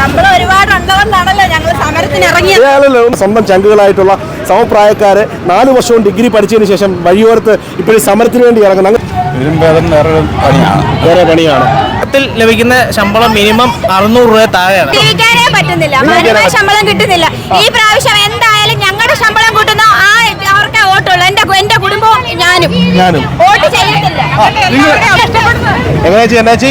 ശമ്പളം ഒരുപാട് ഉള്ളതുകൊണ്ടാണല്ലോ ഞങ്ങൾ സമരത്തിന് ഇറങ്ങിയത്. ഇയാളല്ലോ സ്വന്തം ചങ്കുകളായിട്ടുള്ള സമപ്രായക്കാര് നാല് വർഷവും ഡിഗ്രി പഠിച്ചതിന് ശേഷം വഴിയോരത്ത് ഇപ്പോഴും സമരത്തിന് വേണ്ടി ഇറങ്ങുന്ന ഇതിലും ഭേദം വേറെ പണിയാണ്. വേറെ പണിയാണ്. ത്തിൽ ലഭിക്കുന്ന ശമ്പളം മിനിമം അറുന്നൂറ് രൂപ താഴെയാണ്. ജീവിക്കാനേ പറ്റുന്നില്ല. മാന്യമായ ശമ്പളം കിട്ടുന്നില്ല. ഈ പ്രാവശ്യം എന്തായാലും ഞങ്ങളുടെ ശമ്പളം കൂട്ടുന്ന ആ അവർക്ക് വോട്ടുള്ളൂ. എന്റെ എന്റെ കുടുംബവും ഞാനും. ഞാനും. വോട്ട് ചെയ്യത്തില്ല. എങ്ങനെയാ ചേച്ചി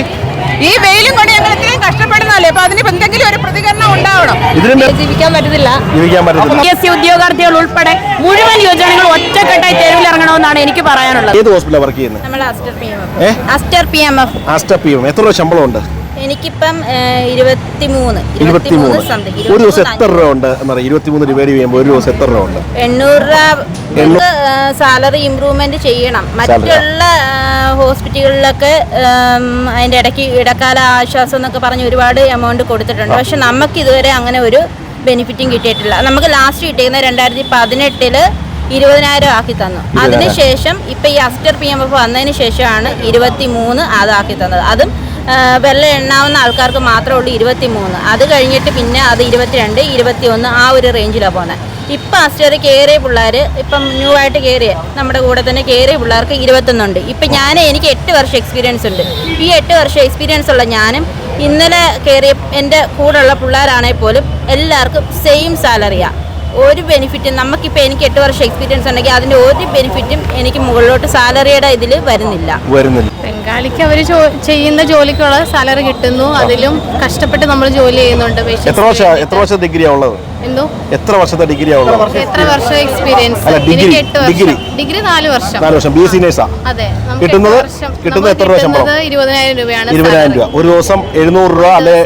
ഈ വെയിലും കൊണ്ട് ഞങ്ങൾ ഇത്രയും കഷ്ടപ്പെടുന്നല്ലേ അപ്പൊ അതിന് എന്തെങ്കിലും ഒരു പ്രതികരണം ഉണ്ടാവണം? ജീവിക്കാൻ ജീവിക്കാൻ പറ്റത്തില്ല. പി എസ് സി ഉദ്യോഗാർത്ഥികൾ ഉൾപ്പെടെ മുഴുവൻ യുവജനങ്ങൾ ഒറ്റക്കെട്ടായി തെരുവിൽ ഇറങ്ങണമെന്നാണ് എനിക്ക് പറയാനുള്ളത്. ഏത് ഹോസ്പിറ്റലാണ് വർക്ക് ചെയ്യുന്നത്? നമ്മൾ Aster P M F Aster P M F Aster P M എത്ര രൂപ ശമ്പളം ഉണ്ട് എനിക്കിപ്പം ഇരുപത്തിമൂന്ന്. ഇരുപത്തിമൂന്ന്. സംതിങ് ഒരു ദിവസം എത്ര രൂപ ഉണ്ട് എന്നറിയാം ഇരുപത്തിമൂന്ന് ഡിവൈഡ് ചെയ്യുമ്പോൾ ഒരു ദിവസം എത്ര രൂപ ഉണ്ട്? എണ്ണൂറ് എണ്ണൂ- രൂപ സാലറി ഇമ്പ്രൂവ്മെന്റ് ചെയ്യണം. മറ്റുള്ള ഹോസ്പിറ്റലുകളിലൊക്കെ അതിന്റെ ഇടയ്ക്ക് ഇടക്കാല ആശ്വാസം എന്നൊക്കെ പറഞ്ഞ് ഒരുപാട് എമൗണ്ട് കൊടുത്തിട്ടുണ്ട്. പക്ഷെ നമുക്ക് ഇതുവരെ അങ്ങനെ ഒരു ബെനിഫിറ്റും കിട്ടിയിട്ടില്ല. നമുക്ക് ലാസ്റ്റ് കിട്ടിയിരുന്ന രണ്ടായിരത്തി പതിനെട്ടിൽ ഇരുപതിനായിരം ആക്കി തന്നു. അതിനുശേഷം ഇപ്പൊ ഈ അസ്റ്റർ പി എം എഫ് വന്നതിന് ശേഷമാണ് ഇരുപത്തി മൂന്ന് അതാക്കി തന്നത്. അതും വെള്ളം എണ്ണാവുന്ന ആൾക്കാർക്ക് മാത്രമേ ഉള്ളൂ ഇരുപത്തി മൂന്ന് അത് കഴിഞ്ഞിട്ട് പിന്നെ അത് ഇരുപത്തിരണ്ട് ഇരുപത്തി ഒന്ന് ആ ഒരു റേഞ്ചിലാണ് പോകുന്നത് ഇപ്പം അസ്റ്റർ കയറിയ പിള്ളേർ ഇപ്പം ന്യൂ ആയിട്ട് കയറിയ നമ്മുടെ കൂടെ തന്നെ കയറിയ പിള്ളേർക്ക് ഇരുപത്തൊന്നുണ്ട് ഇപ്പം ഞാൻ എനിക്ക് എട്ട് വർഷം എക്സ്പീരിയൻസ് ഉണ്ട്. ഈ എട്ട് വർഷം എക്സ്പീരിയൻസ് ഉള്ള ഞാനും ഇന്നലെ കയറിയ എന്റെ കൂടെയുള്ള പിള്ളേരാണെങ്കിൽ പോലും എല്ലാവർക്കും സെയിം സാലറിയാണ് ഒരു ബെനിഫിറ്റും നമുക്കിപ്പോൾ എനിക്ക് എട്ട് വർഷം എക്സ്പീരിയൻസ് ഉണ്ടെങ്കിൽ അതിന്റെ ഒരു ബെനിഫിറ്റും എനിക്ക് മുകളിലോട്ട് സാലറിയുടെ ഇതിൽ വരുന്നില്ല. വരുന്നില്ല. ബംഗാളിക്ക് അവർ ചെയ്യുന്ന ജോലിക്കുള്ള സാലറി കിട്ടുന്നു. അതിലും കഷ്ടപ്പെട്ട് നമ്മൾ ജോലി ചെയ്യുന്നുണ്ട്. എത്ര വർഷം എത്ര വർഷത്തെ ഡിഗ്രിയാ ഉള്ളത്? എന്തോ? എത്ര വർഷത്തെ ഡിഗ്രിയാ ഉള്ളത്? എത്ര വർഷം എക്സ്പീരിയൻസ് ഡിഗ്രി. വർഷം. ഡിഗ്രി നാല് വർഷം. നാല് വർഷം. ബി എസ് സി നേഴ്സാ അതെ കിട്ടുന്നത് വർഷം- കിട്ടുന്നത് എത്ര രൂപ ശമ്പളം? ഇരുപതിനായിരം രൂപയാണ് ഇരുപതിനായിരം രൂപ. ഒരു ദിവസം എഴുന്നൂറ് രൂപ അല്ലെ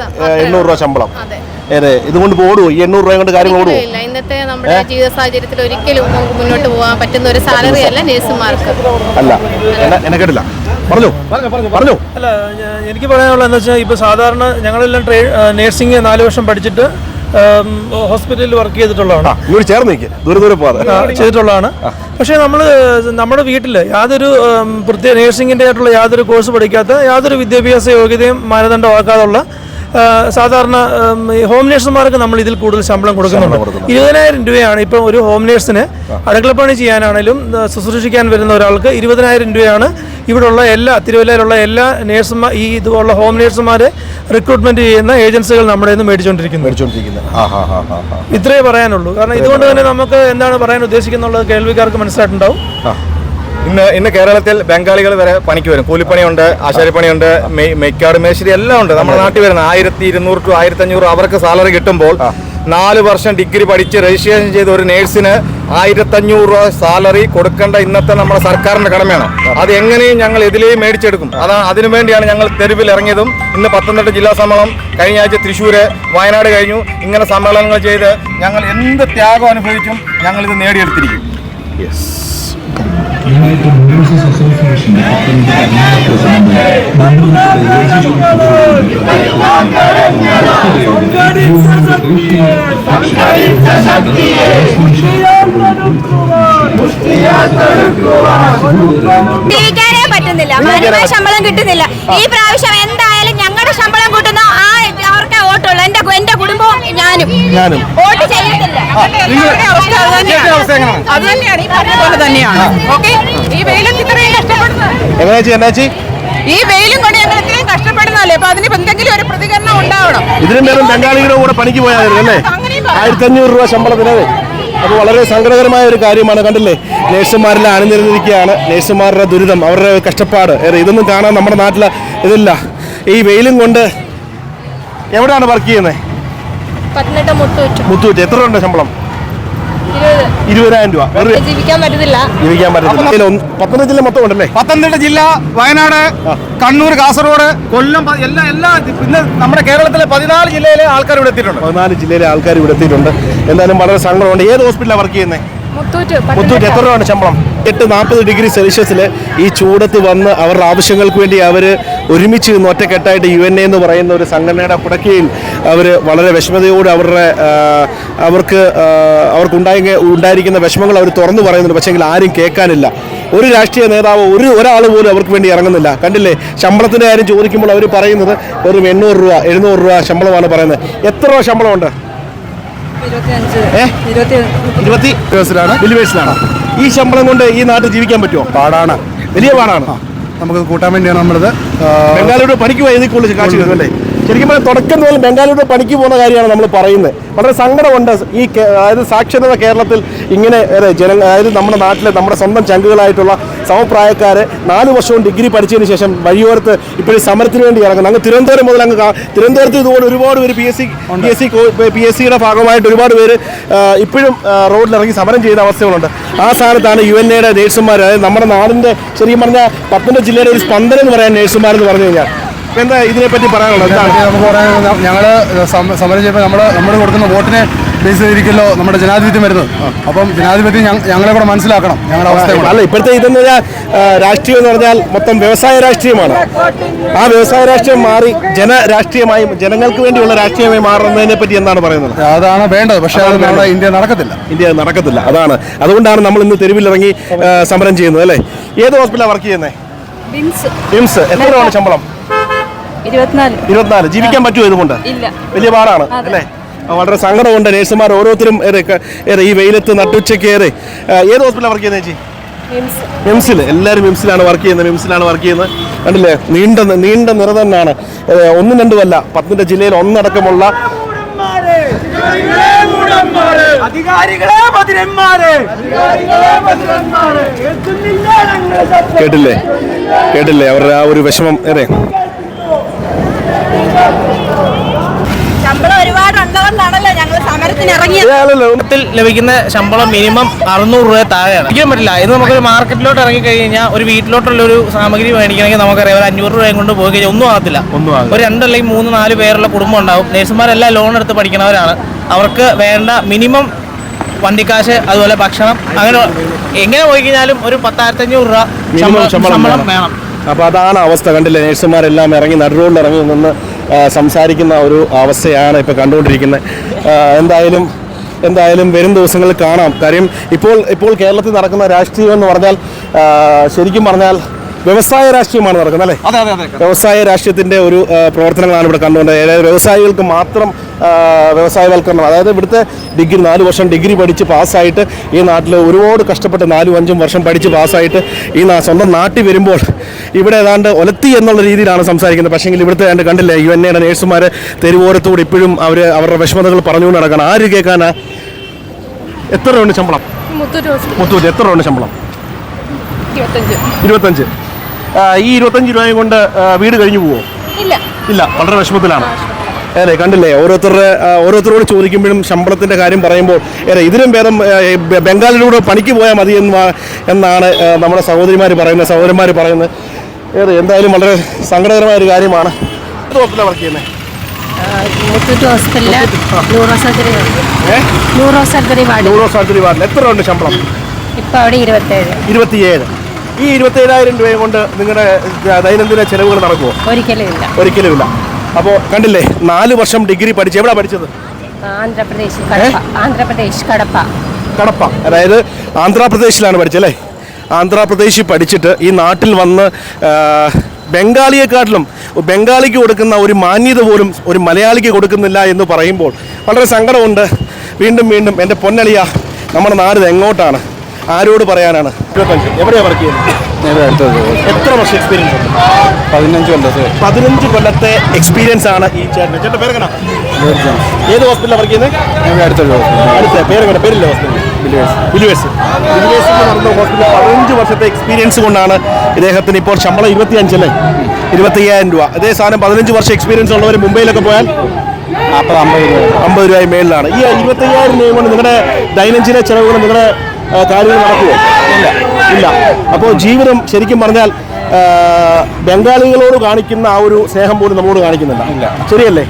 എണ്ണൂറ് രൂപ ശമ്പളം. അതെ. ഏതെ? ഇതുകൊണ്ട് ഓടുവോ? ഈ എണ്ണൂറ് രൂപ കൊണ്ട് കാര്യങ്ങൾ ഓടുവോ? ഇല്ല ഇന്നത്തെ നമ്മുടെ ജീവിത സാഹചര്യത്തിൽ ഒരിക്കലും നമുക്ക് മുന്നോട്ട് പോകാൻ പറ്റുന്ന ഒരു സാലറി അല്ല നേഴ്സുമാർക്ക്. അല്ല. എന്നെ കേട്ടില്ല. പറഞ്ഞു? പറഞ്ഞു അല്ല എനിക്ക് പറയാനുള്ളത് എന്താ വെച്ചാൽ ഇപ്പോൾ സാധാരണ ഞങ്ങളെല്ലാം ട്രേ നേഴ്സിംഗ് നാല് വർഷം പഠിച്ചിട്ട് ഹോസ്പിറ്റലിൽ വർക്ക് ചെയ്തിട്ടുള്ളതാണ്. ചേർന്ന് ദൂരെ ദൂരെ ചെയ്തിട്ടുള്ളതാണ്. പക്ഷേ നമ്മൾ നമ്മുടെ വീട്ടിൽ യാതൊരു പ്രത്യേക നേഴ്സിംഗിന്റെ ആയിട്ടുള്ള യാതൊരു കോഴ്സ് പഠിക്കാത്ത യാതൊരു വിദ്യാഭ്യാസ യോഗ്യതയും മാനദണ്ഡമാക്കാതുള്ള സാധാരണ ഹോം നേഴ്സുമാർക്ക് നമ്മൾ ഇതിൽ കൂടുതൽ ശമ്പളം കൊടുക്കുന്നുണ്ട്. ഇരുപതിനായിരം രൂപയാണ് ഇപ്പം ഒരു ഹോം നേഴ്സിന് അടുക്കളപ്പണി ചെയ്യാനാണെങ്കിലും ശുശ്രൂഷിക്കാൻ വരുന്ന ഒരാൾക്ക് ഇരുപതിനായിരം രൂപയാണ് ഇവിടെയുള്ള എല്ലാ തിരുവല്ലയിലുള്ള എല്ലാ നേഴ്സുമാർ ഈ ഇതുപോലുള്ള ഹോം നേഴ്സുമാരെ റിക്രൂട്ട്മെന്റ് ചെയ്യുന്ന ഏജൻസികൾ നമ്മുടെ നിന്ന് മേടിച്ചുകൊണ്ടിരിക്കുന്നത് മേടിച്ചോണ്ടിരിക്കുന്നത് ആ ഹാ ഹാ ഹാ ഹാ. ഇത്രേ പറയാനുള്ളൂ. കാരണം ഇതുകൊണ്ട് തന്നെ നമുക്ക് എന്താണ് പറയാൻ ഉദ്ദേശിക്കുന്നുള്ളത്? കേൾവിക്കാർക്ക് മനസ്സിലായിട്ടുണ്ടാവും. ഇന്ന് ഇന്ന് കേരളത്തിൽ ബംഗാളികൾ വരെ പണിക്ക് വരും. കൂലിപ്പണിയുണ്ട് ആശാരിപ്പണിയുണ്ട് മെയ്ക്കാട് മേശരി എല്ലാം ഉണ്ട്. നമ്മുടെ നാട്ടിൽ വരുന്ന ആയിരത്തി ഇരുന്നൂറ് ടു ആയിരത്തി അഞ്ഞൂറ് അവർക്ക് സാലറി കിട്ടുമ്പോൾ നാല് വർഷം ഡിഗ്രി പഠിച്ച് രജിസ്ട്രേഷൻ ചെയ്ത ഒരു നേഴ്സിന് ആയിരത്തഞ്ഞൂറ് രൂപ സാലറി കൊടുക്കേണ്ട ഇന്നത്തെ നമ്മുടെ സർക്കാരിന്റെ കടമയാണ്. അത് എങ്ങനെയും ഞങ്ങൾ ഇതിലെയും മേടിച്ചെടുക്കും. അതാണ് അതിനു വേണ്ടിയാണ് ഞങ്ങൾ തെരുവിൽ ഇറങ്ങിയതും ഇന്ന് പത്തനംതിട്ട ജില്ലാ സമ്മേളനം കഴിഞ്ഞ ആഴ്ച തൃശ്ശൂര് വയനാട് കഴിഞ്ഞു. ഇങ്ങനെ സമ്മേളനങ്ങൾ ചെയ്ത് ഞങ്ങൾ എന്ത് ത്യാഗം അനുഭവിച്ചും Association ജീവിക്കാനേ പറ്റുന്നില്ല. മാന്യമായ ശമ്പളം കിട്ടുന്നില്ല. ഈ പ്രാവശ്യം എന്തായാലും ഞങ്ങളുടെ ശമ്പളം കൂട്ടുന്ന ആ അവർക്ക് വോട്ടുള്ളൂ. എന്റെ എന്റെ കുടുംബവും ഞാനും ഞാനും. വോട്ട് ചെയ്യത്തില്ല. അത് തന്നെയാണ്. ഈ പറഞ്ഞ പോലെ തന്നെയാണ്. ഓക്കെ? ഈ വെയിലത്ത് ഇത്രയും കഷ്ടപ്പെടുന്നത് ഈ വെയിലും കൊണ്ട് ഞങ്ങൾ ഇത്രയും കഷ്ടപ്പെടുന്നല്ലേ അപ്പൊ അതിന് എന്തെങ്കിലും ഒരു പ്രതികരണം ഉണ്ടാവണം. ഇതിനും നേരം ബംഗാളികളുടെ കൂടെ പണിക്ക് പോയായിരുന്നു അല്ലേ? രൂപ ആയിരത്തി അഞ്ഞൂറ് രൂപ ശമ്പളത്തിന്. അത് വളരെ സങ്കടകരമായ ഒരു കാര്യമാണ് കണ്ടില്ലേ? നേഴ്സുമാരിൽ അണിനിരുന്നിരിക്കുകയാണ്. നേഴ്സുമാരുടെ ദുരിതം അവരുടെ കഷ്ടപ്പാട്. ഏറെ ഇതൊന്നും കാണാൻ നമ്മുടെ നാട്ടിൽ ഇതില്ല. ഈ വെയിലും കൊണ്ട് എവിടെയാണ് വർക്ക് ചെയ്യുന്നത്? മുത്തൂറ്റ്. എത്ര ഉണ്ട് ശമ്പളം? ഇരുപതിനായിരം രൂപ. ജീവിക്കാൻ പറ്റത്തില്ല. ജീവിക്കാൻ പറ്റത്തില്ല. പത്തനംതിട്ട ജില്ല മൊത്തം ഉണ്ടല്ലേ? പത്തനംതിട്ട ജില്ല വയനാട് കണ്ണൂർ കാസർഗോഡ് കൊല്ലം എല്ലാ എല്ലാ പിന്നെ നമ്മുടെ കേരളത്തിലെ പതിനാല് ജില്ലയിലെ ആൾക്കാർ ഇവിടെ എത്തിയിട്ടുണ്ട്. പതിനാല് ജില്ലയിലെ ആൾക്കാർ ഇവിടെ എത്തിയിട്ടുണ്ട്. എന്തായാലും വളരെ സങ്കടമുണ്ട്. ഏത് ഹോസ്പിറ്റലാണ് വർക്ക് ചെയ്യുന്നത് മുത്തൂറ്റ് മുത്തൂറ്റ് എത്ര രൂപയാണ് ശമ്പളം? എട്ട് നാൽപ്പത് ഡിഗ്രി സെൽഷ്യസിൽ ഈ ചൂടത്ത് വന്ന് അവരുടെ ആവശ്യങ്ങൾക്ക് വേണ്ടി അവർ ഒരുമിച്ച് നിന്ന് ഒറ്റക്കെട്ടായിട്ട് യു എൻ എ എന്ന് പറയുന്ന ഒരു സംഘടനയുടെ കുടക്കീഴിൽ അവർ വളരെ വിഷമതയോട് അവരുടെ അവർക്ക് അവർക്കുണ്ടായ ഉണ്ടായിരിക്കുന്ന വിഷമങ്ങൾ അവർ തുറന്നു പറയുന്നുണ്ട്. പക്ഷേങ്കിൽ ആരും കേൾക്കാനില്ല. ഒരു രാഷ്ട്രീയ നേതാവ് ഒരു ഒരാൾ പോലും അവർക്ക് വേണ്ടി ഇറങ്ങുന്നില്ല. കണ്ടില്ലേ? ശമ്പളത്തിന്റെ കാര്യം ചോദിക്കുമ്പോൾ അവർ പറയുന്നത് വെറും എണ്ണൂറ് രൂപ എഴുന്നൂറ് രൂപ ശമ്പളമാണ് പറയുന്നത്. എത്ര രൂപ ശമ്പളമുണ്ട്? ഇരുപത്തി വലിയ വയസ്സിലാണ് ഈ ശമ്പളം കൊണ്ട് ഈ നാട്ടിൽ ജീവിക്കാൻ പറ്റുമോ? പാടാണ്. വലിയ പാടാണ്. നമുക്ക് കൂട്ടാൻ വേണ്ടിയാണ് നമ്മളത്. ബംഗാളിയുടെ പണിക്ക് പോയി ഇതിൽ കൂടുതൽ കാശ് കിട്ടും അല്ലേ ശരിക്കും പറഞ്ഞാൽ തുടക്കം മുതൽ ബംഗാളിയുടെ പണിക്ക് പോകുന്ന കാര്യമാണ് നമ്മൾ പറയുന്നത്. വളരെ സങ്കടമുണ്ട്. ഈ അതായത് സാക്ഷരത കേരളത്തിൽ ഇങ്ങനെ ഏറെ ജന അതായത് നമ്മുടെ നാട്ടിലെ നമ്മുടെ സ്വന്തം ചങ്കുകളായിട്ടുള്ള സമപ്രായക്കാര് നാല് വർഷവും ഡിഗ്രി പഠിച്ചതിന് ശേഷം വഴിയോരത്ത് ഇപ്പോഴും സമരത്തിന് വേണ്ടി ഇറങ്ങുന്നത് അങ്ങ് തിരുവനന്തപുരം മുതൽ അങ്ങ് തിരുവനന്തപുരത്ത് ഇതുപോലെ ഒരുപാട് പേര് P S C P S C P S സിയുടെ ഭാഗമായിട്ട് ഒരുപാട് പേര് ഇപ്പോഴും റോഡിലിറങ്ങി സമരം ചെയ്യുന്ന അവസ്ഥകളുണ്ട്. ആ സ്ഥാനത്താണ് യു എൻ എയുടെ നേഴ്സുമാർ അതായത് നമ്മുടെ നാടിന്റെ ശരിക്കും പറഞ്ഞാൽ പത്തനംതിട്ട ജില്ലയുടെ ഒരു സ്പന്ദനം എന്ന് പറയാൻ നേഴ്സുമാരെന്ന് പറഞ്ഞു കഴിഞ്ഞാൽ എന്താ ഇതിനെപ്പറ്റി പറയാനുള്ളത്? എന്താണ്? നമുക്ക് പറയാൻ ഞങ്ങൾ സമരം ചെയ്യുമ്പോൾ നമ്മൾ നമ്മൾ കൊടുക്കുന്ന വോട്ടിനെ ബേസ് ചെയ്തിരിക്കല്ലോ നമ്മുടെ ജനാധിപത്യം വരുന്നത്. അപ്പം ജനാധിപത്യം ഞങ്ങളെ കൂടെ മനസ്സിലാക്കണം ഞങ്ങളുടെ അവസ്ഥ അല്ല ഇപ്പോഴത്തെ ഇതെന്ന് പറഞ്ഞാൽ രാഷ്ട്രീയം എന്ന് പറഞ്ഞാൽ മൊത്തം വ്യവസായ രാഷ്ട്രീയമാണ്. ആ വ്യവസായ രാഷ്ട്രീയം മാറി ജന രാഷ്ട്രീയമായി ജനങ്ങൾക്ക് വേണ്ടിയുള്ള രാഷ്ട്രീയമായി മാറുന്നതിനെ പറ്റി എന്താണ് പറയുന്നത്? അതാണ് വേണ്ടത്. പക്ഷേ അത് നമ്മുടെ ഇന്ത്യ നടക്കത്തില്ല. ഇന്ത്യ നടക്കത്തില്ല. അതാണ്. അതുകൊണ്ടാണ് നമ്മൾ ഇന്ന് തെരുവിലിറങ്ങി സമരം ചെയ്യുന്നത് അല്ലേ? ഏത് ഹോസ്പിറ്റലാണ് വർക്ക് ചെയ്യുന്നത് എത്ര രൂപയാണ് ശമ്പളം? ഇരുപത്തിനാല്. ജീവിക്കാൻ പറ്റുമോ ഇതുകൊണ്ട്? വലിയ പാടാണ് അല്ലേ? വളരെ സങ്കടമുണ്ട്. നേഴ്സുമാർ ഓരോരുത്തരും ഏറെ ഈ വെയിലത്ത് നട്ടുച്ചയ്ക്ക് ഏറെ ഏത് ഹോസ്പിറ്റലാണ് വർക്ക് ചെയ്യുന്നത് ചേച്ചി? മിംസിൽ എല്ലാവരും മിംസിലാണ് വർക്ക് ചെയ്യുന്നത് മിംസിലാണ് വർക്ക് ചെയ്യുന്നത്. കണ്ടില്ലേ? നീണ്ട നീണ്ട നിര തന്നെയാണ്. ഒന്നും രണ്ടുമല്ല പത്തനംതിട്ട ജില്ലയിൽ ഒന്നടക്കമുള്ള കേട്ടില്ലേ? കേട്ടില്ലേ? അവരുടെ ആ ഒരു വിഷമം ഏറെ ശമ്പളം ഞങ്ങൾ സമരത്തിന് ഇറങ്ങിയത്. ഇയാളല്ലോ ത്തിൽ ലഭിക്കുന്ന ശമ്പളം മിനിമം അറുന്നൂറ് രൂപ താഴെയാണ്. ഒരിക്കലും പറ്റില്ല. ഇത് നമുക്കൊരു മാർക്കറ്റിലോട്ട് ഇറങ്ങി കഴിഞ്ഞാൽ ഒരു വീട്ടിലോട്ടുള്ള ഒരു സാമഗ്രി മേടിക്കണമെങ്കിൽ നമുക്കറിയാം ഒരു അഞ്ഞൂറ് രൂപയും കൊണ്ട് പോയി കഴിഞ്ഞാൽ ഒന്നും ആകത്തില്ല. ഒന്നും ആകില്ല. ഒരു രണ്ടല്ലെങ്കിൽ മൂന്ന് നാല് പേരുള്ള കുടുംബം ഉണ്ടാവും. നേഴ്സുമാരെല്ലാം ലോൺ എടുത്ത് പഠിക്കുന്നവരാണ് അവർക്ക് വേണ്ട മിനിമം വണ്ടിക്കാശ് അതുപോലെ ഭക്ഷണം അങ്ങനെ എങ്ങനെ പോയി കഴിഞ്ഞാലും ഒരു പത്തായിരത്തഞ്ഞൂറ് രൂപ മിനിമം ശമ്പളം ശമ്പളം വേണം. വേണം. അപ്പോൾ അതാണ് അവസ്ഥ. കണ്ടില്ലേ? നേഴ്സുമാരെല്ലാം ഇറങ്ങി നടുറോഡിൽ ഇറങ്ങി നിന്ന് സംസാരിക്കുന്ന ഒരു അവസ്ഥയാണ് ഇപ്പോൾ കണ്ടുകൊണ്ടിരിക്കുന്നത്. എന്തായാലും എന്തായാലും വരും ദിവസങ്ങളിൽ കാണാം. കാര്യം ഇപ്പോൾ ഇപ്പോൾ കേരളത്തിൽ നടക്കുന്ന രാഷ്ട്രീയം എന്ന് പറഞ്ഞാൽ ശരിക്കും പറഞ്ഞാൽ വ്യവസായ രാഷ്ട്രീയമാണ് നടക്കുന്നത് അല്ലേ? അതെ അതെ അതെ. വ്യവസായ രാഷ്ട്രീയത്തിന്റെ ഒരു പ്രവർത്തനങ്ങളാണ് ഇവിടെ കണ്ടുകൊണ്ട് അതായത് വ്യവസായികൾക്ക് മാത്രം വ്യവസായവൽക്കരണം അതായത് ഇവിടുത്തെ ഡിഗ്രി നാല് വർഷം ഡിഗ്രി പഠിച്ച് പാസ്സായിട്ട് ഈ നാട്ടിൽ ഒരുപാട് കഷ്ടപ്പെട്ട് നാലും അഞ്ചും വർഷം പഠിച്ച് പാസ്സായിട്ട് ഈ സ്വന്തം നാട്ടിൽ വരുമ്പോൾ ഇവിടെ ഏതാണ്ട് ഒലത്തി എന്നുള്ള രീതിയിലാണ് സംസാരിക്കുന്നത്. പക്ഷേങ്കിൽ ഇവിടുത്തെ ഏതാണ്ട് കണ്ടില്ലേ യു എൻ എയുടെ നേഴ്സുമാർ തെരുവോരത്തോട് ഇപ്പോഴും അവർ അവരുടെ വിഷമതകൾ പറഞ്ഞുകൊണ്ട് നടക്കണം. ആര് കേൾക്കാനാ? എത്ര രൂപ ശമ്പളം? മുത്തൂറ്റ് എത്ര രൂപ ശമ്പളം? ഇരുപത്തഞ്ച്. ഈ ഇരുപത്തഞ്ച് രൂപയും കൊണ്ട് വീട് കഴിഞ്ഞു പോവോ? ഇല്ല. ഇല്ല വളരെ വിഷമത്തിലാണ്. അതെ കണ്ടില്ലേ ഓരോരുത്തരുടെ ഓരോരുത്തരോട് ചോദിക്കുമ്പോഴും ശമ്പളത്തിന്റെ കാര്യം പറയുമ്പോൾ ഏറെ ഇതിലും ഭേദം ബംഗാളിലൂടെ പണിക്ക് പോയാൽ മതി എന്ന് എന്നാണ് നമ്മുടെ സഹോദരിമാർ പറയുന്നത് സഹോദരന്മാർ പറയുന്നത്. ഏറെ എന്തായാലും വളരെ സങ്കടകരമായ ഒരു കാര്യമാണ്. ഹോസ്പിറ്റലാണ് വർക്ക് ചെയ്യുന്നത് ന്യൂറോ സർജറി വാർഡ്. എത്ര ഉണ്ട് ശമ്പളം? ഇപ്പൊ അവിടെ ഇരുപത്തേഴ്. ഇരുപത്തിയേഴ്. ഈ ഇരുപത്തേഴായിരം രൂപയും കൊണ്ട് നിങ്ങളുടെ ദൈനംദിന ചെലവുകൾ നടക്കുമോ ഒരിക്കലും ഇല്ല. അപ്പോ അപ്പോൾ കണ്ടില്ലേ നാല് വർഷം ഡിഗ്രി പഠിച്ചു എവിടെ പഠിച്ചത്? ആന്ധ്രാപ്രദേശ് കടപ്പ. ആന്ധ്രാപ്രദേശ് കടപ്പ. കടപ്പ. അതായത് ആന്ധ്രാപ്രദേശിലാണ് പഠിച്ചല്ലേ? ആന്ധ്രാപ്രദേശിൽ പഠിച്ചിട്ട് ഈ നാട്ടിൽ വന്ന് ബംഗാളിയെക്കാട്ടിലും ബംഗാളിക്ക് കൊടുക്കുന്ന ഒരു മാന്യത പോലും ഒരു മലയാളിക്ക് കൊടുക്കുന്നില്ല എന്ന് പറയുമ്പോൾ വളരെ സങ്കടമുണ്ട്. വീണ്ടും വീണ്ടും എന്റെ പൊന്നളിയ നമ്മുടെ നാട് എങ്ങോട്ടാണ് ആരോട് പറയാനാണ്? ഇരുപത്തഞ്ച്. എവിടെയാണ് വർക്ക് ചെയ്യുന്നത്? എത്ര വർഷം എക്സ്പീരിയൻസ് ഉണ്ട്? പതിനഞ്ച് കൊല്ലത്തെ. പതിനഞ്ച് കൊല്ലത്തെ എക്സ്പീരിയൻസ് ആണ് ഈ ചേട്ടൻ പേരെങ്ങനെ ഏത് ഹോസ്പിറ്റലാണ് വർക്ക് ചെയ്യുന്നത്? അടുത്തൊരു അടുത്ത പേരെങ്ങനെ പേരില്ല ഹോസ്പിറ്റൽ ബിലിവേഴ്സ് ബിലിവേഴ്സിൽ നടന്ന ഹോസ്പിറ്റൽ പതിനഞ്ച് വർഷത്തെ എക്സ്പീരിയൻസ് കൊണ്ടാണ് ഇദ്ദേഹത്തിന് ഇപ്പോൾ ശമ്പളം ഇരുപത്തി അഞ്ചല്ലേ ഇരുപത്തയ്യായിരം രൂപ. അതേ സാധനം പതിനഞ്ച് വർഷം എക്സ്പീരിയൻസ് ഉള്ളവർ മുംബൈയിലൊക്കെ പോയാൽ അമ്പത് രൂപ. അമ്പത് രൂപ മേളിലാണ്. ഈ ഇരുപത്തയ്യായിരം രൂപ കൊണ്ട് നിങ്ങളുടെ ദൈനംദിന ചെലവുകൾ നിങ്ങളുടെ കാര്യങ്ങൾ നടക്കുമോ ഇല്ല. ഇല്ല. അപ്പോൾ ജീവിതം ശരിക്കും പറഞ്ഞാൽ ബംഗാളികളോട് കാണിക്കുന്ന ആ ഒരു സ്നേഹം പോലും നമ്മളോട് കാണിക്കുന്നില്ല. ശരിയല്ലേ?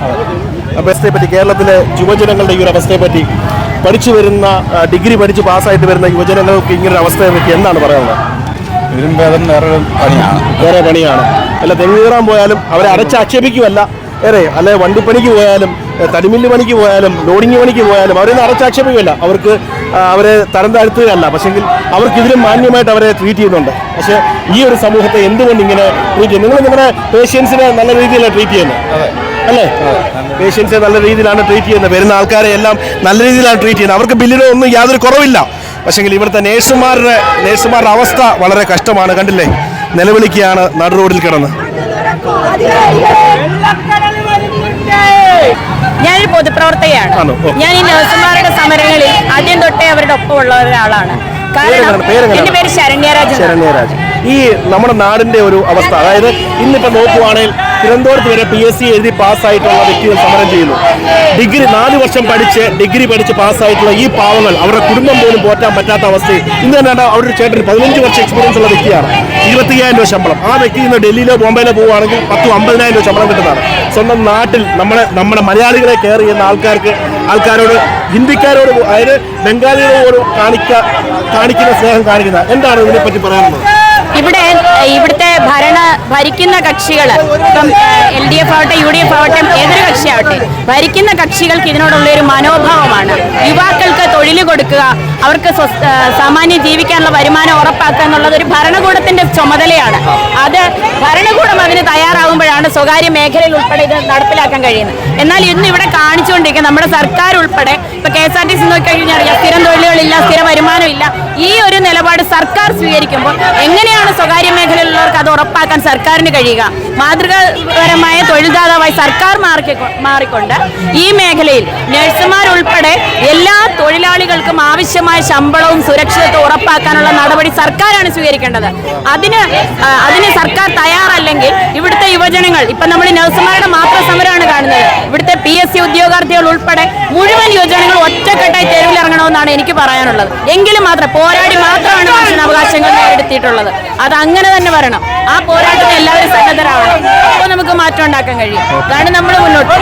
അവസ്ഥയെ പറ്റി കേരളത്തിലെ യുവജനങ്ങളുടെ ഈ ഒരു അവസ്ഥയെ പറ്റി പഠിച്ചു വരുന്ന ഡിഗ്രി പഠിച്ച് പാസ്സായിട്ട് വരുന്ന യുവജനങ്ങൾക്ക് ഇങ്ങനൊരു ഒരു അവസ്ഥയെ പറ്റി എന്താണ് പറയാനുള്ളത്? ഇതിലും ഭേദം വേറൊരു പണിയാണ്. വേറെ പണിയാണ്. അല്ല തെങ്ങ് കയറാൻ പോയാലും അവരെ അടച്ചാക്ഷേപിക്കുമല്ല ഏറെ അല്ലെ വണ്ടിപ്പണിക്ക് പോയാലും തടിമില്ല് പണിക്ക് പോയാലും ലോഡിങ് പണിക്ക് പോയാലും അവരെ അടച്ചാക്ഷേപിക്കുകയല്ല അവർക്ക് അവരെ തരം താഴ്ത്തുകയല്ല. പക്ഷെങ്കിൽ അവർക്ക് ഇതിലും മാന്യമായിട്ട് അവരെ ട്രീറ്റ് ചെയ്യുന്നുണ്ട്. പക്ഷേ ഈ ഒരു സമൂഹത്തെ എന്തുകൊണ്ട് ഇങ്ങനെ ട്രീറ്റ് ചെയ്യുന്നു? നിങ്ങൾ നിങ്ങളുടെ പേഷ്യൻസിനെ നല്ല രീതിയിലാണ് ട്രീറ്റ് ചെയ്യുന്നത് അല്ലേ? പേഷ്യൻസിനെ നല്ല രീതിയിലാണ് ട്രീറ്റ് ചെയ്യുന്നത് വരുന്ന ആൾക്കാരെ എല്ലാം നല്ല രീതിയിലാണ് ട്രീറ്റ് ചെയ്യുന്നത് അവർക്ക് ബില്ലിനോ ഒന്നും യാതൊരു കുറവില്ല. പക്ഷെങ്കിൽ ഇവിടുത്തെ നേഴ്സുമാരുടെ നേഴ്സുമാരുടെ അവസ്ഥ വളരെ കഷ്ടമാണ്. കണ്ടില്ലേ? നിലവിളിക്കുകയാണ് നടു റോഡിൽ കിടന്ന്. ഞാനൊരു പൊതുപ്രവർത്തകയാണ്? ഞാൻ ഈ നഴ്സുമാരുടെ സമരങ്ങളിൽ ആദ്യം തൊട്ടേ അവരുടെ ഒപ്പമുള്ള ഒരാളാണ് കാരണം? എന്റെ പേര് ശരണ്യരാജ് എന്നാണ്. ഈ നമ്മുടെ നാടിന്റെ ഒരു അവസ്ഥ. അതായത് ഇന്നിപ്പോ നോക്കുവാണെങ്കിൽ തിരുവനന്തപുരത്ത് വരെ പി എസ് സി എഴുതി പാസ്സായിട്ടുള്ള വ്യക്തികൾ സമരം ചെയ്യുന്നു. ഡിഗ്രി നാല് വർഷം പഠിച്ച് ഡിഗ്രി പഠിച്ച് പാസ്സായിട്ടുള്ള ഈ പാവങ്ങൾ അവരുടെ കുടുംബം പോലും പോറ്റാൻ പറ്റാത്ത അവസ്ഥയിൽ ഇന്ന് തന്നെ അവരുടെ ഒരു ചേട്ടൻ പതിനഞ്ച് വർഷം എക്സ്പീരിയൻസ് ഉള്ള വ്യക്തിയാണ്. ഇരുപത്തിയ്യായിരം രൂപ ശമ്പളം. ആ വ്യക്തി ഇന്ന് ഡൽഹിയിലോ ബോംബെയിലോ പോവുകയാണെങ്കിൽ പത്തും അമ്പതിനായിരം രൂപ ശമ്പളം കിട്ടുന്നതാണ്. സ്വന്തം നാട്ടിൽ നമ്മുടെ നമ്മുടെ മലയാളികളെ കെയർ ചെയ്യുന്ന ആൾക്കാർക്ക് ആൾക്കാരോട് ഹിന്ദിക്കാരോട് അതായത് ബംഗാളികളോട് കാണിക്ക കാണിക്കുന്ന സ്നേഹം കാണിക്കുന്ന എന്താണ് ഇതിനെപ്പറ്റി പറയാനുള്ളത്? ഇവിടെ ഇവിടുത്തെ ഭരണ ഭരിക്കുന്ന കക്ഷികൾ ഇപ്പം എൽ ഡി എഫ് ആവട്ടെ യു ഡി എഫ് ആവട്ടെ ഏതൊരു കക്ഷിയാവട്ടെ ഭരിക്കുന്ന കക്ഷികൾക്ക് ഇതിനോടുള്ള ഒരു മനോഭാവമാണ്. കൊടുക്കുക. അവർക്ക് സാമാന്യം ജീവിക്കാനുള്ള വരുമാനം ഉറപ്പാക്കുക എന്നുള്ളത് ഒരു ഭരണകൂടത്തിന്റെ ചുമതലയാണ്. അത് ഭരണകൂടം അതിന് തയ്യാറാകുമ്പോഴാണ് സ്വകാര്യ മേഖലയിൽ ഉൾപ്പെടെ ഇത് നടപ്പിലാക്കാൻ കഴിയുന്നത്. എന്നാൽ ഇന്ന് ഇവിടെ കാണിച്ചുകൊണ്ടിരിക്കുന്ന നമ്മുടെ സർക്കാർ ഉൾപ്പെടെ ഇപ്പൊ K S R T C നോക്കിക്കഴിഞ്ഞാൽ സ്ഥിരം തൊഴിലുകളില്ല സ്ഥിര വരുമാനമില്ല. ഈ ഒരു നിലപാട് സർക്കാർ സ്വീകരിക്കുമ്പോൾ എങ്ങനെയാണ് സ്വകാര്യ മേഖലയിലുള്ളവർക്ക് അത് ഉറപ്പാക്കാൻ സർക്കാരിന് കഴിയുക? മാതൃകാപരമായ തൊഴിൽദാതാവായി സർക്കാർ മാറി മാറിക്കൊണ്ട് ഈ മേഖലയിൽ നഴ്സുമാരുൾപ്പെടെ എല്ലാ തൊഴിലാളികൾക്കും ആവശ്യമായ ശമ്പളവും സുരക്ഷിതത്വം ഉറപ്പാക്കാനുള്ള നടപടി സർക്കാരാണ് സ്വീകരിക്കേണ്ടത്. അതിന് അതിന് സർക്കാർ തയ്യാറല്ലെങ്കിൽ ഇവിടുത്തെ യുവജനങ്ങൾ ഇപ്പൊ നമ്മൾ നഴ്സുമാരുടെ മാത്രം സമരമാണ് കാണുന്നത്. ഇവിടുത്തെ പി എസ് സി ഉദ്യോഗാർത്ഥികൾ ഉൾപ്പെടെ മുഴുവൻ യുവജനങ്ങൾ ഒറ്റക്കെട്ടായി തെരുവിലിറങ്ങണമെന്നാണ് എനിക്ക് പറയാനുള്ളത്. എങ്കിലും മാത്രം പോരാടി മാത്രമാണ് മനുഷ്യനവകാശങ്ങൾ നേടിയെടുത്തിട്ടുള്ളത്. അത് അങ്ങനെ തന്നെ വരണം. ആ പോരാട്ടത്തിന് എല്ലാവരും സന്നദ്ധരാവണം. അപ്പോൾ നമുക്ക് മാറ്റം ഉണ്ടാക്കാൻ കഴിയും. അതാണ് നമ്മൾ മുന്നോട്ട്.